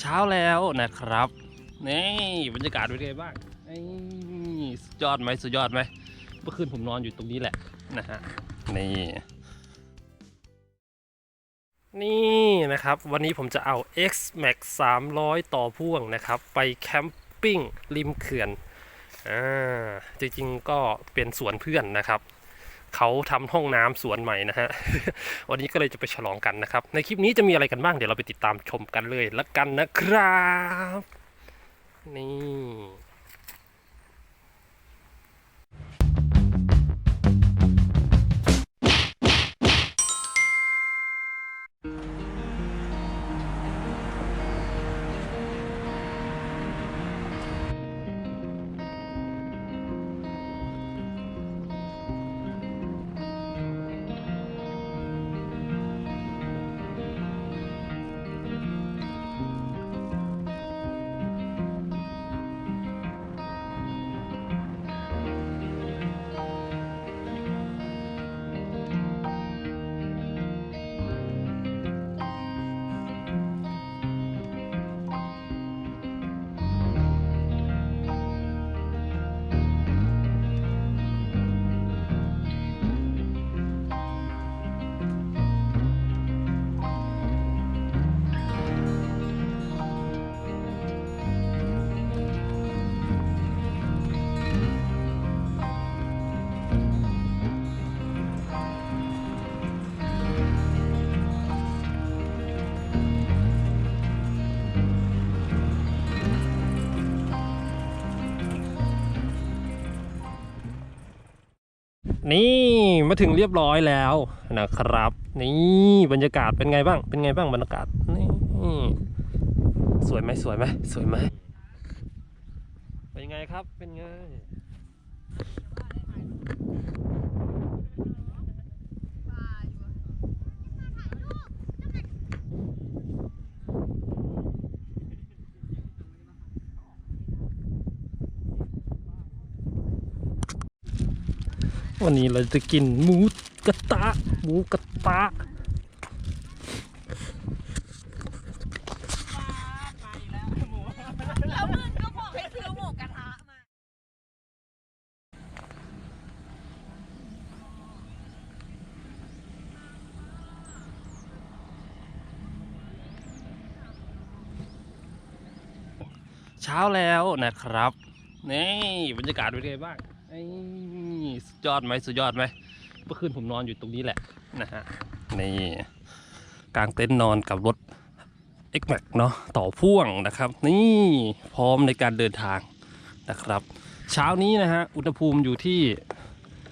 เช้าแล้วนะครับนี่บรรยากาศเป็นไงบ้างสุดยอดไหมสุดยอดไหมเมื่อคืนผมนอนอยู่ตรงนี้แหละนะฮะนี่นี่นะครับ วันนี้ผมจะเอา X Max 300 ต่อพ่วงนะครับ ไปแคมปิ้งริมเขื่อนอ่าจริงๆก็เป็นสวนเพื่อนนะครับ เขาทำห้องน้ำสวนใหม่นะฮะ วันนี้ก็เลยจะไปฉลองกันนะครับ ในคลิปนี้จะมีอะไรกันบ้าง เดี๋ยวเราไปติดตามชมกันเลยละกันนะครับ นี่ นี่มาถึงเรียบร้อยแล้วนะครับ นี่บรรยากาศเป็นไงบ้าง เป็นไงบ้างบรรยากาศนี่สวยไหมสวยไหมสวยไหมเป็นไงครับเป็นไง วันนี้เราจะกินหมูกระทะหมูกระทะเช้าแล้วนะครับ นี่บรรยากาศเป็นไงบ้าง สุดยอดไหมสุดยอดไหมเมื่อคืนผมนอนอยู่ตรงนี้แหละนะฮะนี่กลางเต็นท์นอนกับรถ X Max เนาะต่อพ่วงนะครับ นี่พร้อมในการเดินทางนะครับ เช้านี้นะฮะอุณหภูมิอยู่ที่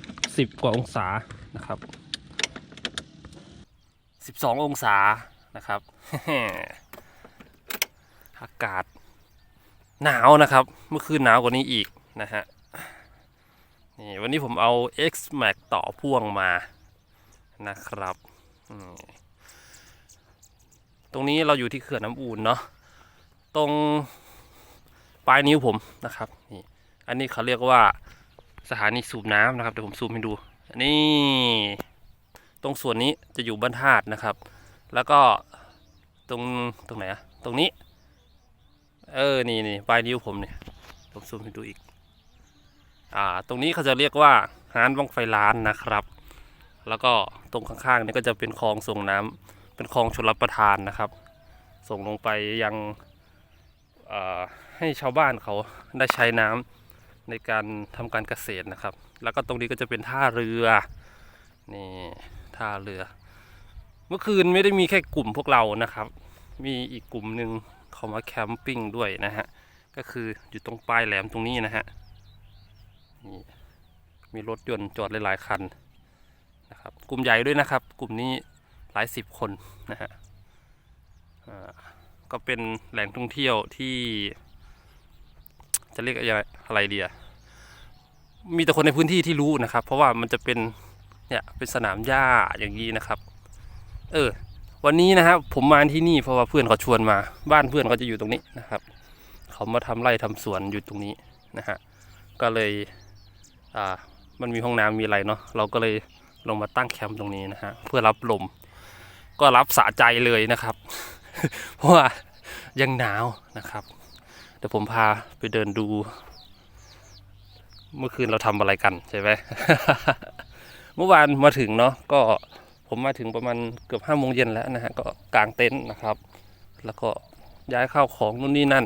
10 กว่าองศานะครับ 12 องศานะครับอากาศหนาวนะครับ เมื่อคืนหนาวกว่านี้อีกนะฮะ นี่วันนี้ผมเอา X Max ต่อพ่วงมานะครับ ตรงนี้เราอยู่ที่เขื่อนน้ำอูนเนาะตรงปลายนิ้วผมนะครับนี่อันนี้เขาเรียกว่าสถานีสูบน้ำนะครับเดี๋ยวผมซูมให้ดูนี่ตรงส่วนนี้จะอยู่บ้านธาตุนะครับ แล้วก็ตรงตรงไหนอะตรงนี้ เออนี่นี่ปลายนิ้วผมเนี่ยผมซูมให้ดูอีก อ่าตรงนี้เขาจะเรียกว่าฮานบังไฟล้านนะครับ แล้วก็ตรงข้างๆนี่ก็จะเป็นคลองส่งน้ำเป็นคลองชลประทานนะครับ ส่งลงไปยังให้ชาวบ้านเขาได้ใช้น้ำในการทำการเกษตรนะครับ แล้วก็ตรงนี้ก็จะเป็นท่าเรือนี่ท่าเรือ เมื่อคืนไม่ได้มีแค่กลุ่มพวกเรานะครับ มีอีกกลุ่มหนึ่งเขามาแคมปิ้งด้วยนะฮะก็คืออยู่ตรงปลายแหลมตรงนี้นะฮะ นี่มีรถยนต์จอดหลายๆคันนะครับ กลุ่มใหญ่ด้วยนะครับ กลุ่มนี้หลายสิบคนนะฮะก็เป็นแหล่งท่องเที่ยวที่ จะเรียกอะไรอะไรเดียมีแต่คนในพื้นที่ที่รู้นะครับ เพราะว่ามันจะเป็นเนี่ยเป็นสนามหญ้าอย่างนี้นะครับ เออ วันนี้นะครับผมมาที่นี่เพราะว่าเพื่อนเขาชวนมา บ้านเพื่อนเขาจะอยู่ตรงนี้นะครับ เขามาทำไร่ทำสวนอยู่ตรงนี้นะฮะก็เลย อ่ามันมีห้องน้ำมีอะไรเนาะเราก็เลยลงมาตั้งแคมป์ตรงนี้นะฮะเพื่อรับลม ก็รับสะใจเลยนะครับ เพราะว่ายังหนาวนะครับเดี๋ยวผมพาไปเดินดู เมื่อคืนเราทำอะไรกันใช่ไหมเมื่อวานมาถึงเนาะก็ผมมาถึงประมาณเกือบห้าโมงเย็นแล้วนะฮะก็กางเต็นท์นะครับ แล้วก็ย้ายข้าวของนู่นนี่นั่น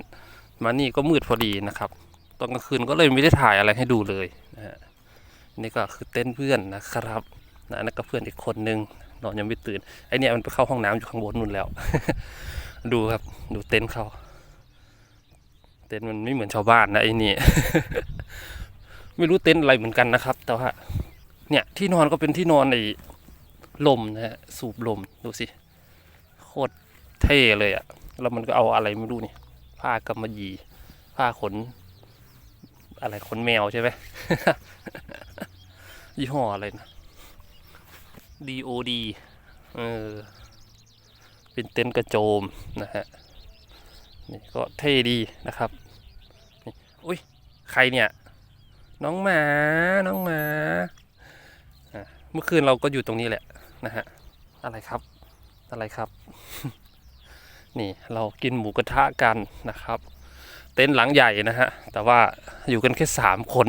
มานี่ก็มืดพอดีนะครับ ตอนกลางคืนก็เลยไม่ได้ถ่ายอะไรให้ดูเลย นะฮะนี่ก็คือเต็นเพื่อนนะครับนะนั่นก็เพื่อนอีกคนนึงนอนยังไม่ตื่นไอเนี่ยมันไปเข้าห้องน้ำอยู่ข้างบนนู่นแล้ว ดูครับดูเต็นท์เขาเต็นท์มันไม่เหมือนชาวบ้านนะไอ้นี่ไม่รู้เต็นท์อะไรเหมือนกันนะครับ แต่ว่าเนี่ยที่นอนก็เป็นที่นอนในลมนะฮะสูบลมดูสิโคตรเท่เลยอะแล้วมันก็เอาอะไรไม่รู้นี่ผ้ากำมะหยี่ผ้าขน อะไรขนแมวใช่ไหมยี่ห้ออะไรนะ DOD เออ เป็นเต็นท์กระโจมนะฮะ นี่ก็เท่ดีนะครับนี่อุ้ย ใครเนี่ย น้องหมา น้องหมาอะเมื่อคืนเราก็อยู่ตรงนี้แหละนะฮะ อะไรครับ อะไรครับ นี่เรากินหมูกระทะกันนะครับ เต็นท์หลังใหญ่นะฮะ แต่ว่าอยู่กันแค่สามคน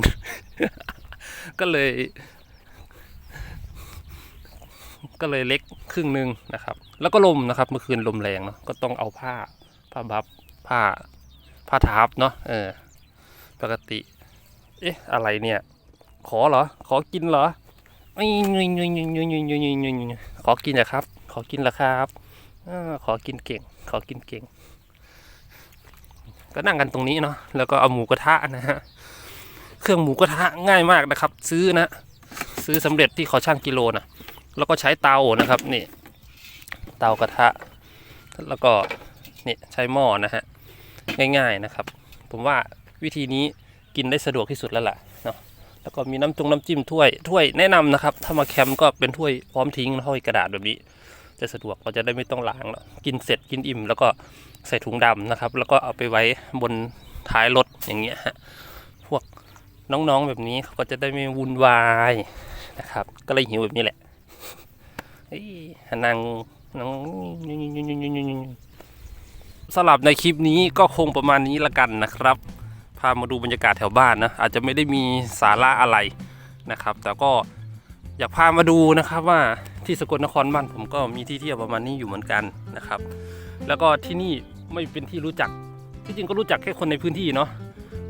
ก็เลย ก็เลยเล็กครึ่งหนึ่งนะครับ แล้วก็ลมนะครับเมื่อคืนลมแรงเนาะก็ต้องเอาผ้าผ้าบับผ้าผ้าทับเนาะเออปกติ เอ๊ะ อะไรเนี่ย ขอเหรอ ขอกินเหรอไอ้ยยยยยยยยขอกินนะครับ ขอกินละครับอขอกินเก่ง ขอกินเก่ง ก็นั่งกันตรงนี้เนาะแล้วก็เอาหมูกระทะนะฮะเครื่องหมูกระทะง่ายมากนะครับ ซื้อนะ ซื้อสำเร็จที่เขาช่างกิโลนะแล้วก็ใช้เตานะครับนี่เตากระทะ แล้วก็นี่ใช้หม้อนะฮะง่ายๆนะครับ ผมว่าวิธีนี้กินได้สะดวกที่สุดแล้วล่ะเนาะแล้วก็มีน้ำจงน้ำจิ้มถ้วยถ้วยแนะนำนะครับ ถ้ามาแคมป์ก็เป็นถ้วยพร้อมทิ้งห้อยกระดาษแบบนี้ จะสะดวกเราจะได้ไม่ต้องล้างแล้วกินเสร็จกินอิ่ม แล้วก็ใส่ถุงดำนะครับ แล้วก็เอาไปไว้บนท้ายรถอย่างเงี้ยฮะพวกน้องๆแบบนี้เขาก็จะได้ไม่วุ่นวายนะครับ ก็เลยหิวแบบนี้แหละเฮ้ยนางนางสำหรับในคลิปนี้ก็คงประมาณนี้ละกันนะครับ พามาดูบรรยากาศแถวบ้านนะ อาจจะไม่ได้มีสาระอะไรนะครับ แต่ก็ อยากพามาดูนะครับว่าที่สกลนครบ้านผมก็มีที่เที่ยวประมาณนี้อยู่เหมือนกันนะครับ แล้วก็ที่นี่ไม่เป็นที่รู้จักที่จริงก็รู้จักแค่คนในพื้นที่เนาะ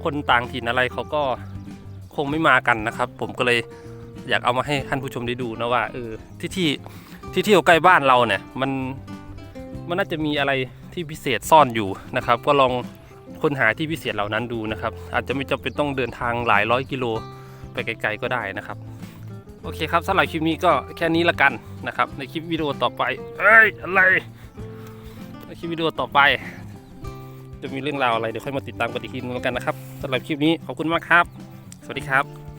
คนต่างถิ่นอะไรเขาก็คงไม่มากันนะครับ ผมก็เลยอยากเอามาให้ท่านผู้ชมได้ดูนะว่าเออที่ที่ที่เที่ยวใกล้บ้านเราเนี่ยมันมันน่าจะมีอะไรที่พิเศษซ่อนอยู่นะครับ ก็ลองค้นหาที่พิเศษเหล่านั้นดูนะครับ อาจจะไม่จำเป็นต้องเดินทางหลายร้อยกิโลไปไกลๆก็ได้นะครับ โอเคครับสำหรับคลิปนี้ก็แค่นี้ละกันนะครับ ในคลิปวิดีโอต่อไป เอ้ย อะไรในคลิปวิดีโอต่อไป จะมีเรื่องราวอะไรเดี๋ยวค่อยมาติดตามกันอีกทีนึงแล้วกันนะครับสำหรับคลิปนี้ขอบคุณมากครับ สวัสดีครับ